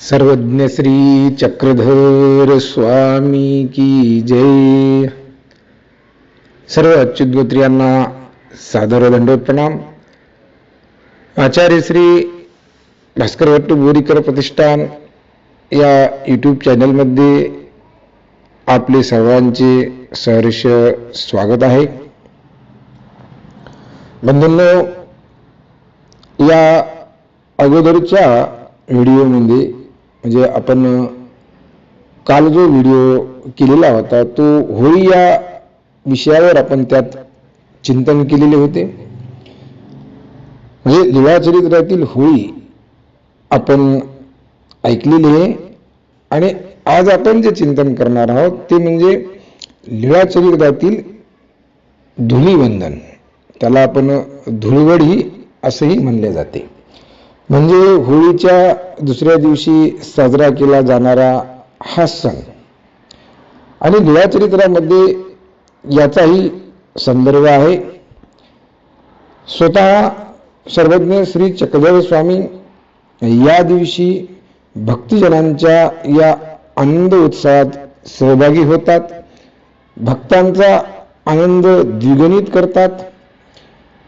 सर्वज्ञ श्री चक्रधर स्वामी की जय. सर्व अच्युतगोत्रियांना सादर दंडोत प्रणाम आचार्य श्री भास्कर भट्ट बोरीकर प्रतिष्ठान या यूट्यूब चॅनलमध्ये आपले सर्वांचे सहर्ष स्वागत आहे. बंधूंनो या अगोदरच्या व्हिडिओमध्ये म्हणजे आपण काल जो व्हिडिओ केलेला होता तो होळी या विषयावर आपण त्यात चिंतन केलेले होते. म्हणजे लिळाचरित्रातील होळी आपण ऐकलेली आहे आणि आज आपण जे चिंतन करणार आहोत ते म्हणजे लिळाचरित्रातील धुलीवंदन त्याला आपण धुळवडी असंही म्हणले जाते. म्हणजे होळीच्या दुसऱ्या दिवशी साजरा केला जाणारा हा सण. आणि लिळाचरित्रामध्ये याचाही संदर्भ आहे. स्वतः सर्वज्ञ श्री चक्रधर स्वामी या दिवशी भक्तिजनांच्या या आनंद उत्सवात सहभागी होतात. भक्तांचा आनंद द्विगुणित करतात.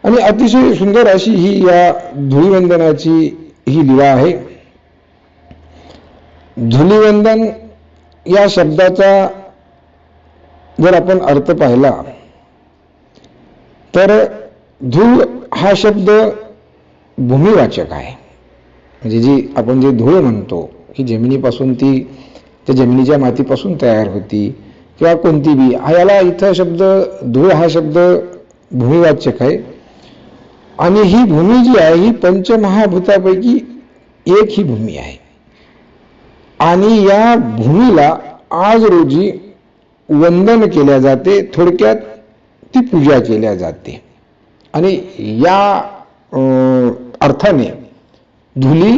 आणि अतिशय सुंदर अशी ही या धुलीवंदनाची ही लिवा आहे. धुलीवंदन या शब्दाचा जर आपण अर्थ पाहिला तर धूळ हा शब्द भूमिवाचक आहे. म्हणजे जी आपण जे धूळ म्हणतो ही जमिनीपासून ती त्या जमिनीच्या मातीपासून तयार होती किंवा कोणती बी हा याला इथं शब्द धूळ हा शब्द भूमिवाचक आहे. आणि ही भूमी जी आहे ही पंचमहाभूतापैकी एक ही भूमी आहे. आणि या भूमीला आज रोजी वंदन केल्या जाते थोडक्यात ती पूजा केल्या जाते. आणि या अर्थाने धुली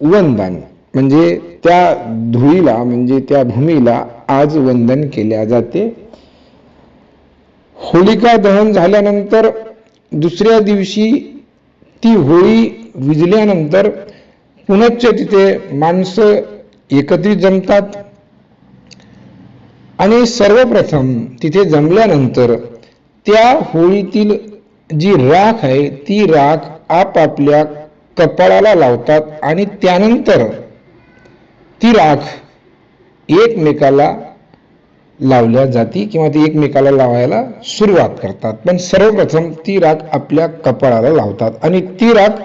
वंदन म्हणजे त्या धुळीला म्हणजे त्या भूमीला आज वंदन केल्या जाते. होलिका दहन झाल्यानंतर दुसऱ्या दिवशी ती होळी विजल्यानंतर पुनश्च तिथे माणसं एकत्रित जमतात. आणि सर्वप्रथम तिथे जमल्यानंतर त्या होळीतील जी राख आहे ती राख आपापल्या कपाळाला लावतात आणि त्यानंतर ती राख एकमेकाला लावल्या जाती किंवा ती एकमेकाला लावायला सुरुवात करतात. पण सर्वप्रथम ती राख आपल्या कपाळाला लावतात. आणि ती राख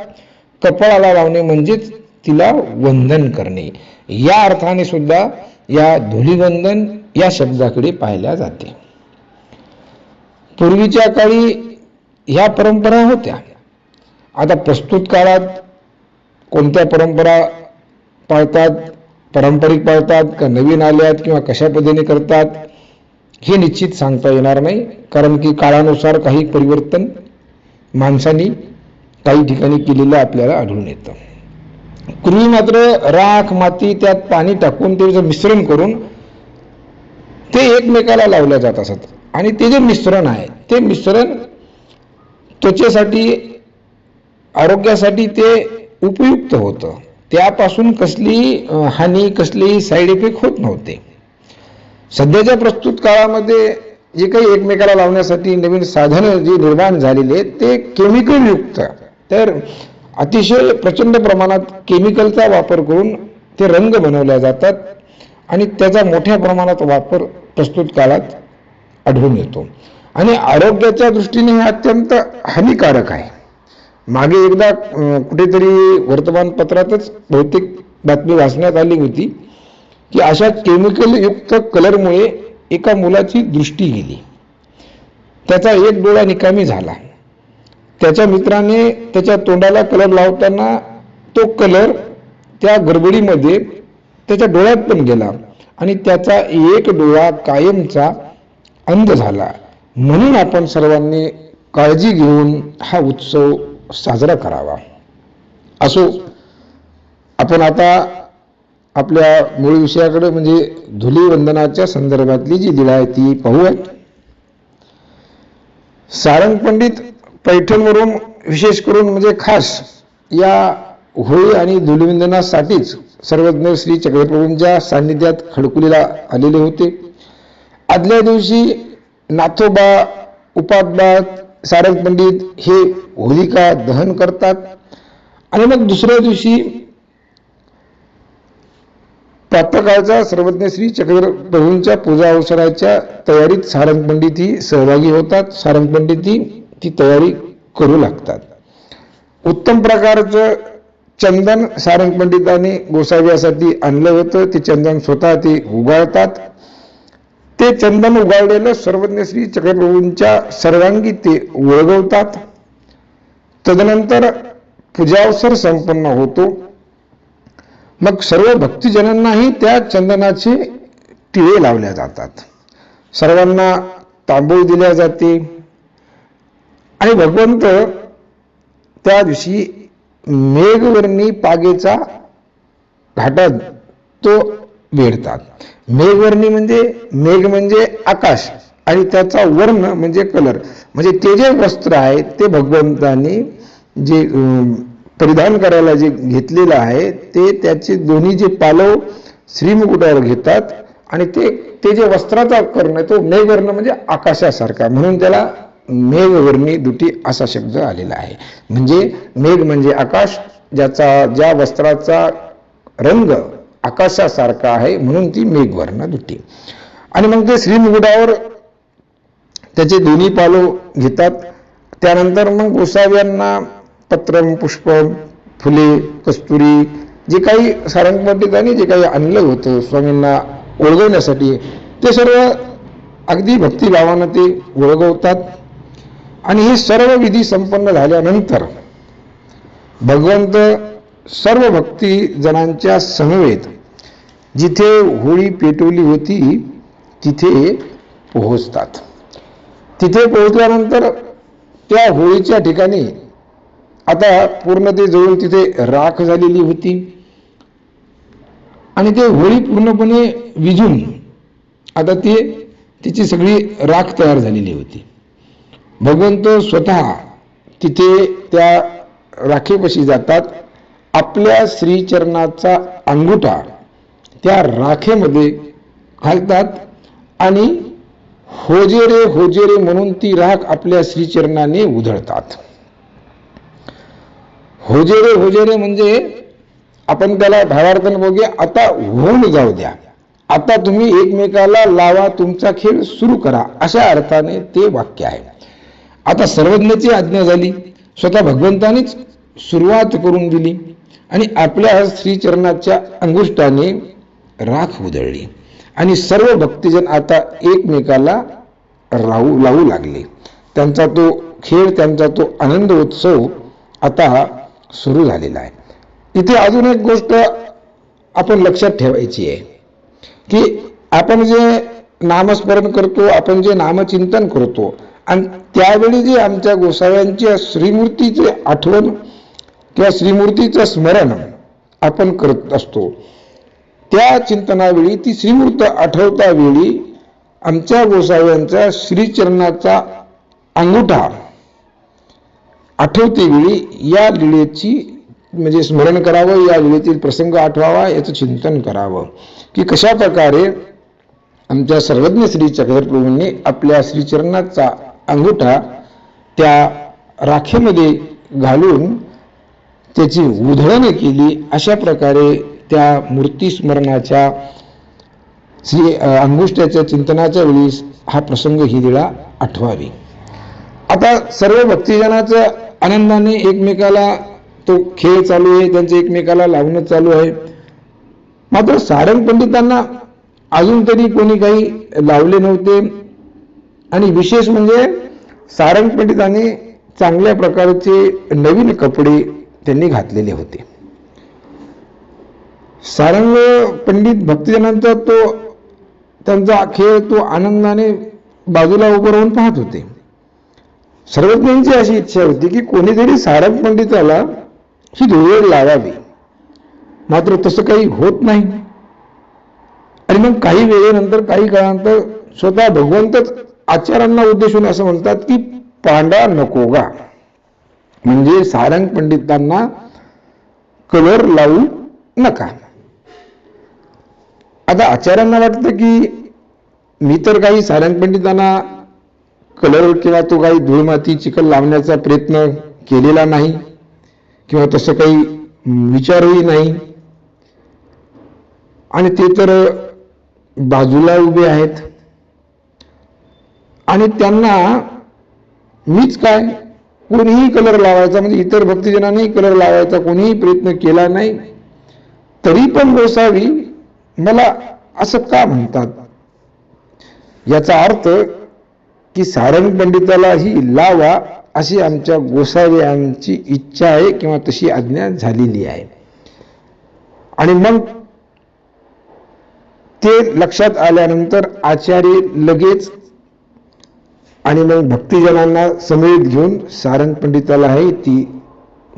कपाळाला लावणे म्हणजेच तिला वंदन करणे. या अर्थाने सुद्धा या धुलीवंदन या शब्दाकडे पाहिल्या जाते. पूर्वीच्या काळी ह्या परंपरा होत्या. आता प्रस्तुत काळात कोणत्या परंपरा पाळतात? पारंपरिक पाळतात का नवीन आल्यात किंवा कशा पद्धतीने करतात हे निश्चित सांगता येणार नाही. कारण की काळानुसार काही परिवर्तन माणसांनी काही ठिकाणी केलेलं आपल्याला आढळून येतं. पूर्वी मात्र राख माती त्यात पाणी टाकून ते मिश्रण करून ते एकमेकाला लावल्या जात असत. आणि ते जे मिश्रण आहे ते मिश्रण त्वचेसाठी आरोग्यासाठी ते उपयुक्त होतं. त्यापासून कसली हानी कसली साईड इफेक्ट होत नव्हते. सध्याच्या प्रस्तुत काळामध्ये जे काही एकमेकाला लावण्यासाठी नवीन साधनं जी निर्माण झालेली आहेत ते केमिकल युक्त. तर अतिशय प्रचंड प्रमाणात केमिकलचा वापर करून ते रंग बनवल्या जातात आणि त्याचा मोठ्या प्रमाणात वापर प्रस्तुत काळात आढळून येतो. आणि आरोग्याच्या दृष्टीने हे अत्यंत हानिकारक आहे. मागे एकदा कुठेतरी वर्तमानपत्रातच बहुतेक बातमी वाचण्यात आली होती की अशा केमिकलयुक्त कलरमुळे एका मुलाची दृष्टी गेली. त्याचा एक डोळा निकामी झाला. त्याच्या मित्राने त्याच्या तोंडाला कलर लावताना तो कलर त्या गडबडीमध्ये त्याच्या डोळ्यात पण गेला आणि त्याचा एक डोळा कायमचा अंध झाला. म्हणून आपण सर्वांनी काळजी घेऊन हा उत्सव साजरा करावा. असो आपण आता आपल्या मूळ विषयाकडे म्हणजे धुलीवंदनाच्या संदर्भातली जी दिला आहे ती पाहूयात. सारंग पंडित पैठणवरून विशेष करून म्हणजे खास या होळी आणि धुलीवंदनासाठीच सर्वज्ञ श्री चक्रप्रभूंच्या सान्निध्यात खडकुलीला आलेले होते. आदल्या दिवशी नाथोबा उपाध्याय सारंग पंडित हे होलिका दहन करतात. आणि मग दुसऱ्या दिवशी प्रातकाळचा सर्वज्ञ श्री चक्रप्रभूंच्या पूजा अवसराच्या तयारीत सारंग पंडित ही सहभागी होतात. सारंग पंडित ही ती तयारी करू लागतात. उत्तम प्रकारचं चंदन सारंग पंडितांनी गोसाव्यासाठी आणलं होतं. ते चंदन स्वतः ते उगाळतात. ते चंदन उगाळलेलं सर्वज्ञ श्री चक्रप्रभूंच्या सर्वांगी ते वळगवतात तदनंतर पूजावसर संपन्न होतो. मग सर्व भक्तिजनांनाही त्या चंदनाचे टिळे लावल्या जातात. सर्वांना तांबूळ दिल्या जाते. आणि भगवंत त्या दिवशी मेघवर्णी पागेचा घाटात तो वेढतात. मेघवर्णी म्हणजे मेघ म्हणजे आकाश आणि त्याचा वर्ण म्हणजे कलर म्हणजे ते जे वस्त्र आहे ते भगवंतानी जे परिधान करायला जे घेतलेलं आहे ते त्याचे दोन्ही जे पालव श्रीमुकुटावर घेतात आणि ते ते जे वस्त्राचा कर्ण आहे तो मेघवर्ण म्हणजे आकाशासारखा. म्हणून त्याला मेघवर्णी दुटी असा शब्द आलेला आहे. म्हणजे मेघ म्हणजे आकाश ज्याचा ज्या वस्त्राचा रंग आकाशासारखा आहे म्हणून ती मेघवर्ण दुटी आणि मग ते श्रीमुगुडावर त्याचे दोन्ही पालो घेतात. त्यानंतर मग गोसाव्यांना पत्रम पुष्प फुले कस्तुरी जे काही सारंग जे काही आणलं होतं स्वामींना ओळगवण्यासाठी ते सर्व अगदी भक्तिभावानं ते ओळगवतात. आणि हे सर्व विधी संपन्न झाल्यानंतर भगवंत सर्व भक्ती जणांच्या समवेत जिथे होळी पेटवली होती तिथे पोहोचतात. तिथे पोहोचल्यानंतर त्या होळीच्या ठिकाणी आता पूर्ण ते जवळ तिथे राख झालेली होती. आणि ते होळी पूर्णपणे विझून आता ते तिची सगळी राख तयार झालेली होती. भगवंत स्वतः तिथे त्या राखेपाशी जातात. आपल्या श्रीचरणाचा अंगुठा त्या राखेमध्ये घालतात आणि होजेरे होजेरे म्हणून ती राख आपल्या श्रीचरणाने उधळतात. होजेरे होजेरे म्हणजे आपण त्याला भावार्थन बघूया आता होऊन जाऊ द्या. आता तुम्ही एकमेकाला लावा तुमचा खेळ सुरू करा अशा अर्थाने ते वाक्य आहे. आता सर्वज्ञाची आज्ञा झाली. स्वतः भगवंतानेच सुरुवात करून दिली. आणि आपल्या श्रीचरणाच्या अंगुष्टाने राख उधळली. आणि सर्व भक्तिजन आता एकमेकाला राहू लावू लागले. त्यांचा तो खेळ त्यांचा तो आनंद उत्सव आता सुरू झालेला आहे. इथे अजून एक गोष्ट आपण लक्षात ठेवायची आहे की आपण जे नामस्मरण करतो आपण जे नामचिंतन करतो आणि त्यावेळी जे आमच्या गोसाव्यांच्या श्रीमूर्तीचे आठवण किंवा श्रीमूर्तीचं स्मरण आपण करत असतो. त्या चिंतनावेळी ती श्रीमूर्त आठवता वेळी आमच्या गोसाव्यांचा श्रीचरणाचा अंगुठा आठवते वेळी या लिळेची म्हणजे स्मरण करावं या लिळेतील प्रसंग आठवावा याचं चिंतन करावं. की कशा प्रकारे आमच्या सर्वज्ञ श्री चक्रप्रभूंनी आपल्या श्रीचरणाचा अंगुठा त्या राखेमध्ये घालून त्याची उधळण केली अशा प्रकारे त्या मूर्तीस्मरणाच्या श्री अंगुष्ट्याच्या चिंतनाच्या वेळी हा प्रसंग ही दिळा आठवावी. आता सर्व भक्तिजनाचं आनंदाने एकमेकाला तो खेळ चालू आहे त्यांचं एकमेकाला लावणं चालू आहे. मात्र सारंग पंडितांना अजून तरी कोणी काही लावले नव्हते. आणि विशेष म्हणजे सारंग पंडितांनी चांगल्या प्रकारचे नवीन कपडे त्यांनी घातलेले होते. सारंग पंडित भक्तजनांचा तो त्यांचा खेळ तो आनंदाने बाजूला उभं राहून पाहत होते. सर्वज्ञांची अशी इच्छा होती की कोणीतरी सारंग पंडिताला ही धुळेळ लावावी. मात्र तसं काही होत नाही. आणि मग काही वेळेनंतर काही काळानंतर स्वतः भगवंतच आचार्यांना उद्देशून असं म्हणतात की पांडा नकोगा म्हणजे सारंग पंडितांना कलर लावू नका. आता आचार्यांना वाटतं की मी तर काही सारंग पंडितांना कलर किंवा तो काही धूळमाती चिखल लावण्याचा प्रयत्न केलेला नाही किंवा तसं काही विचारही नाही. आणि ते तर बाजूला उभे आहेत. आणि त्यांना मीच काय? कोणीही कलर लावायचा म्हणजे इतर भक्तजनांनी कलर लावायचा कोणीही प्रयत्न केला नाही. तरी पण गोसावी मला असं का म्हणतात? याचा अर्थ की सारंग पंडितालाही लावा अशी आमच्या गोसावी यांची इच्छा आहे किंवा तशी आज्ञा झालेली आहे. आणि मग ते लक्षात आल्यानंतर आचार्य लगेच आणि मग भक्तिजनांना समेत घेऊन सारंग पंडिताला आहे ती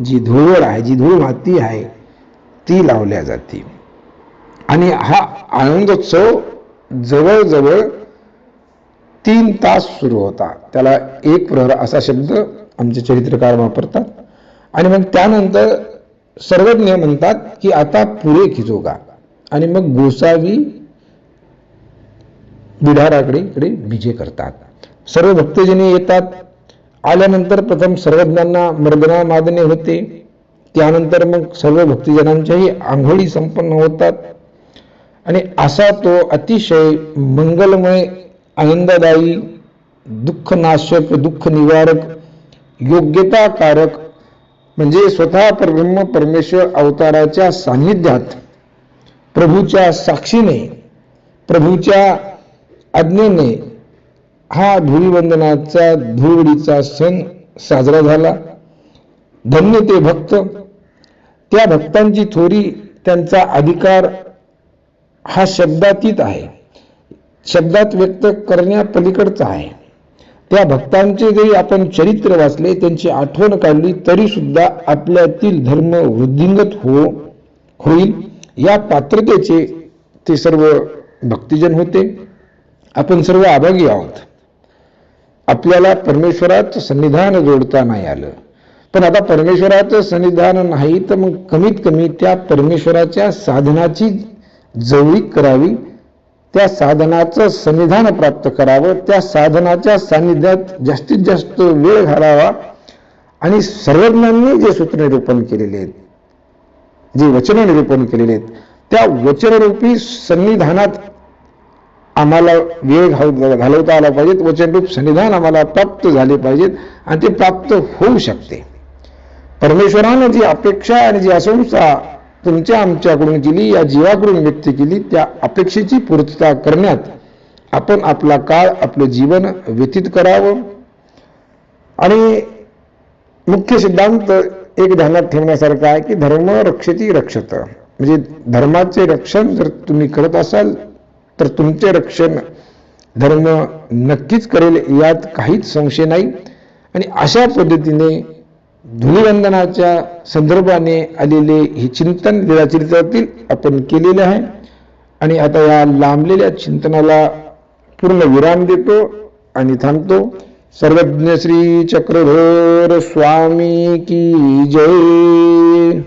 जी धुळवड आहे जी धूळ माती आहे ती लावल्या जाते. आणि हा आनंदोत्सव जवळजवळ तीन तास सुरू होता. त्याला एक प्रहर असा शब्द आमचे चरित्रकार वापरतात. आणि मग त्यानंतर सर्वज्ञ म्हणतात की आता पुरे खिजोगा. आणि मग गोसावी बिढाराकडे इकडे विजय करतात. सर्व भक्तजनी येतात. आल्यानंतर प्रथम सर्वज्ञांना मर्दना मादने होते. त्यानंतर मग सर्व भक्तजनांच्याही आंघोळी संपन्न होतात. आणि असा तो अतिशय मंगलमय आनंददायी दुःखनाशक दुःख निवारक योग्यताकारक म्हणजे स्वतः परब्रह्म परमेश्वर अवताराच्या सान्निध्यात प्रभूच्या साक्षीने प्रभूच्या आज्ञेने हा धुळीवंदनाचा धुळवडीचा सण साजरा झाला. धन्य ते भक्त. त्या भक्तांची थोरी त्यांचा अधिकार हा शब्दातीत आहे. शब्दात व्यक्त करण्यापलीकडचा आहे. त्या भक्तांचे जरी आपण चरित्र वाचले त्यांची आठवण काढली तरी सुद्धा आपल्यातील धर्म वृद्धिंगत हो होईल. या पात्रतेचे ते सर्व भक्तिजन होते. आपण सर्व आभागी आहोत. आपल्याला परमेश्वराचं सन्निधान जोडता नाही आलं. पण आता परमेश्वराचं सन्निधान नाही तर मग कमीत कमी त्या परमेश्वराच्या साधनाची जवळीक करावी त्या साधनाचं सन्निधान प्राप्त करावं त्या साधनाच्या सान्निध्यात जास्तीत जास्त वेळ घालावा. आणि सर्वज्ञांनी जे सूत्रनिरूपण केलेले आहेत जे वचन निरूपण केलेले आहेत त्या वचनरूपी सन्निधानात आम्हाला वेळ घाल घालवता आला पाहिजेत. वचनरूप सन्निधान आम्हाला प्राप्त झाले पाहिजेत आणि ते प्राप्त होऊ शकते. परमेश्वरानं जी अपेक्षा आणि जी असंस्था तुमच्या आमच्याकडून केली या जीवाकडून व्यक्त केली त्या अपेक्षेची पूर्तता करण्यात आपण आपला काळ आपलं जीवन व्यतीत करावं. आणि मुख्य सिद्धांत एक ध्यानात ठेवण्यासारखा आहे की धर्म रक्षती रक्षत. म्हणजे धर्माचे रक्षण जर तुम्ही करत असाल तर तुमचे रक्षण धर्म नक्कीच करेल यात काहीच संशय नाही. आणि अशा पद्धतीने धुलीवंदनाच्या संदर्भाने आलेले हे चिंतन लीळाचरित्रातील आपण केलेले आहे. आणि आता या लांबलेल्या चिंतनाला पूर्ण विराम देतो आणि थांबतो. सर्वज्ञ श्री चक्रधर स्वामी की जय.